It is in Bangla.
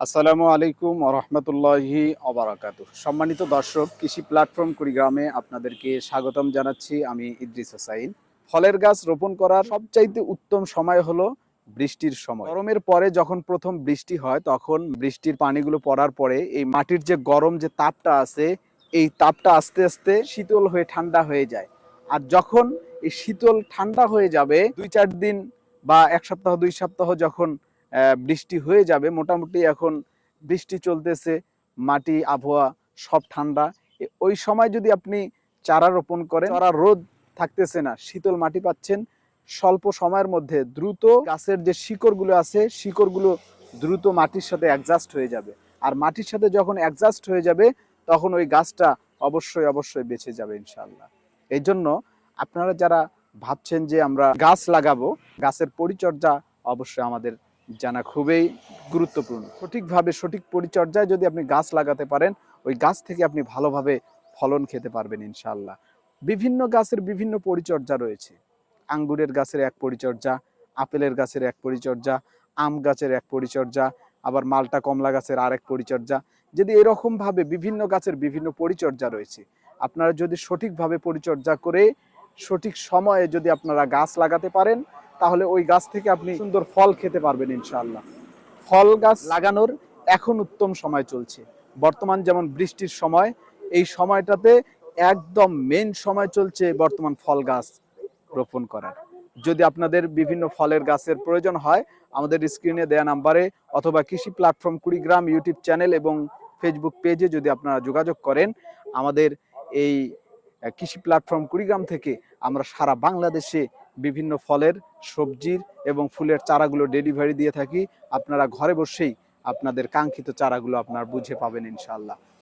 আসসালামু আলাইকুম রহমতুল্লাহি অবরাকাতু সম্মানিত দর্শক, কৃষি প্ল্যাটফর্ম কুড়িগ্রামে আপনাদেরকে স্বাগতম জানাচ্ছি আমি ইদ্রিস হোসাইন। ফলের গাছ রোপণ করার সবচাইতে উত্তম সময় হলো বৃষ্টির সময়। গরমের পরে যখন প্রথম বৃষ্টি হয়, তখন বৃষ্টির পানিগুলো পড়ার পরে এই মাটির যে গরম যে তাপটা আছে, এই তাপটা আস্তে আস্তে শীতল হয়ে ঠান্ডা হয়ে যায়। আর যখন এই শীতল ঠান্ডা হয়ে যাবে, দুই চার দিন বা এক সপ্তাহ, দুই সপ্তাহ যখন বৃষ্টি হয়ে যাবে। মোটামুটি এখন বৃষ্টি চলতেছে, মাটি, আবহাওয়া সব ঠান্ডা। ওই সময় যদি আপনি চারা রোপণ করেন, চারা রোদ থাকতেছে না, শীতল মাটি পাচ্ছেন, স্বল্প সময়ের মধ্যে দ্রুত গাছের যে শিকড়গুলো আছে, শিকড়গুলো দ্রুত মাটির সাথে অ্যাডজাস্ট হয়ে যাবে। আর মাটির সাথে যখন অ্যাডজাস্ট হয়ে যাবে, তখন ওই গাছটা অবশ্যই অবশ্যই বেঁচে যাবে ইনশাল্লাহ এই জন্য আপনারা যারা ভাবছেন যে আমরা গাছ লাগাবো, গাছের পরিচর্যা অবশ্যই আমাদের জানা খুবই গুরুত্বপূর্ণ। সঠিকভাবে সঠিক পরিচর্যায় যদি আপনি গাছ লাগাতে পারেন, ওই গাছ থেকে আপনি ভালোভাবে ফলন খেতে পারবেন ইনশাল্লাহ বিভিন্ন গাছের বিভিন্ন পরিচর্যা রয়েছে। আঙ্গুরের গাছের এক পরিচর্যা, আপেলের গাছের এক পরিচর্যা, আম গাছের এক পরিচর্যা, আবার মালটা কমলা গাছের আরেক পরিচর্যা। যদি এরকমভাবে বিভিন্ন গাছের বিভিন্ন পরিচর্যা রয়েছে, আপনারা যদি সঠিকভাবে পরিচর্যা করে সঠিক সময়ে যদি আপনারা গাছ লাগাতে পারেন তাহলে ওই গাছ থেকে আপনি সুন্দর ফল খেতে পারবেন ইনশাআল্লাহ। ফল গাছ লাগানোর এখন উত্তম সময় চলছে। বর্তমান যেমন বৃষ্টির সময়, এই সময়টাতে একদম মেন সময় চলছে বর্তমান ফল গাছ রোপণ করার। যদি আপনাদের বিভিন্ন ফলের গাছের প্রয়োজন হয়, আমাদের স্ক্রিনে দেয়া নাম্বারে অথবা কৃষি প্ল্যাটফর্ম কুড়িগ্রাম ইউটিউব চ্যানেল এবং ফেসবুক পেজে যদি আপনারা যোগাযোগ করেন, আমাদের এই কৃষি প্ল্যাটফর্ম কুড়িগ্রাম থেকে আমরা সারা বাংলাদেশে বিভিন্ন ফলের, সবজির এবং ফুলের চারাগুলো ডেলিভারি দিয়ে থাকি। আপনারা ঘরে বসেই আপনাদের কাঙ্ক্ষিত চারাগুলো আপনার বুঝে পাবেন ইনশাআল্লাহ।